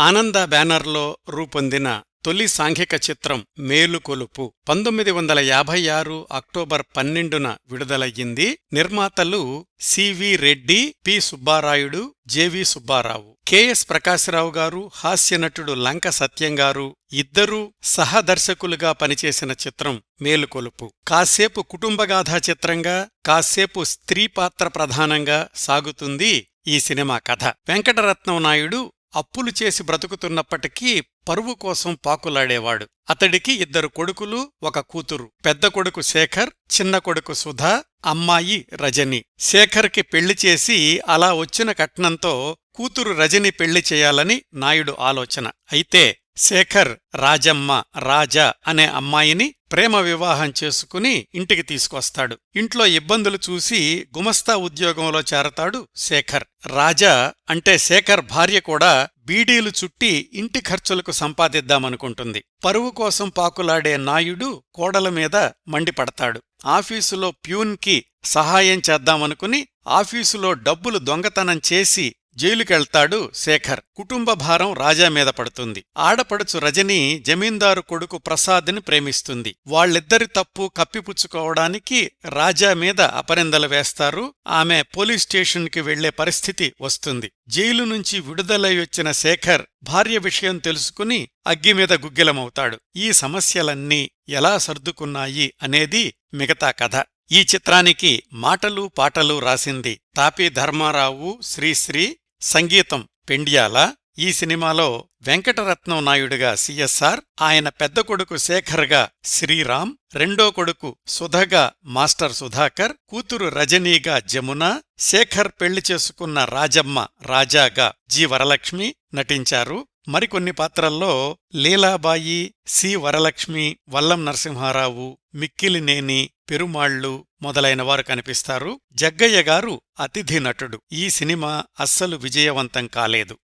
ఆనంద బ్యానర్లో రూపొందిన తొలి సాంఘిక చిత్రం మేలుకొలుపు పంతొమ్మిది వందల యాభై ఆరు అక్టోబర్ పన్నెండున విడుదలయ్యింది. నిర్మాతలు CV Reddy P Subbarayudu JV Subbarao. KS Prakasarao గారు హాస్యనటుడు లంక సత్యం గారు ఇద్దరూ సహదర్శకులుగా పనిచేసిన చిత్రం మేలుకొలుపు కాసేపు కుటుంబగాథా చిత్రంగా కాసేపు స్త్రీ పాత్ర ప్రధానంగా సాగుతుంది ఈ సినిమా కథ. వెంకటరత్నం నాయుడు అప్పులు చేసి బ్రతుకుతున్నప్పటికీ పరువు కోసం పాకులాడేవాడు. అతడికి ఇద్దరు కొడుకులు ఒక కూతురు. పెద్ద కొడుకు శేఖర్ చిన్న కొడుకు సుధా అమ్మాయి రజని. శేఖర్కి పెళ్ళి చేసి అలా వచ్చిన కట్నంతో కూతురు రజని పెళ్ళి చేయాలని నాయుడు ఆలోచన. అయితే శేఖర్ రాజమ్మ రాజా అనే అమ్మాయిని ప్రేమ వివాహం చేసుకుని ఇంటికి తీసుకొస్తాడు. ఇంట్లో ఇబ్బందులు చూసి గుమస్తా ఉద్యోగంలో చేరతాడు శేఖర్. రాజా అంటే శేఖర్ భార్య కూడా బీడీలు చుట్టి ఇంటి ఖర్చులకు సంపాదిద్దామనుకుంటుంది. పరువు కోసం పాకులాడే నాయుడు కోడల మీద మండిపడతాడు. ఆఫీసులో ప్యూన్కి సహాయం చేద్దామనుకుని ఆఫీసులో డబ్బులు దొంగతనం చేసి జైలుకెళ్తాడు శేఖర్. కుటుంబ భారం రాజా మీద పడుతుంది. ఆడపడుచు రజని జమీందారు కొడుకు ప్రసాద్ని ప్రేమిస్తుంది. వాళ్ళిద్దరి తప్పు కప్పిపుచ్చుకోవడానికి రాజా మీద అపరిందలు వేస్తారు. ఆమె పోలీస్ స్టేషన్కి వెళ్ళే పరిస్థితి వస్తుంది. జైలు నుంచి విడుదలై శేఖర్ భార్య విషయం తెలుసుకుని అగ్గిమీద గుగ్గిలమవుతాడు. ఈ సమస్యలన్నీ ఎలా సర్దుకున్నాయి అనేది మిగతా కథ. ఈ చిత్రానికి మాటలు పాటలు రాసింది తాపి ధర్మారావు శ్రీశ్రీ సంగీతం పెండియాల ఈ సినిమాలో వెంకటరత్నం నాయుడుగా సిఎస్ఆర్ ఆయన పెద్ద కొడుకు శేఖర్గా శ్రీరామ్ రెండో కొడుకు సుధగా మాస్టర్ సుధాకర్ కూతురు రజనీగా జమున శేఖర్ పెళ్ళి చేసుకున్న రాజమ్మ రాజాగా జి వరలక్ష్మి నటించారు. మరికొన్ని పాత్రల్లో లీలాబాయి సి వరలక్ష్మి వల్లం నరసింహారావు మిక్కిలినేని పెరుమాళ్ళు మొదలైన వారు కనిపిస్తారు. జగ్గయ్య గారు అతిథి నటుడు. ఈ సినిమా అస్సలు విజయవంతం కాలేదు.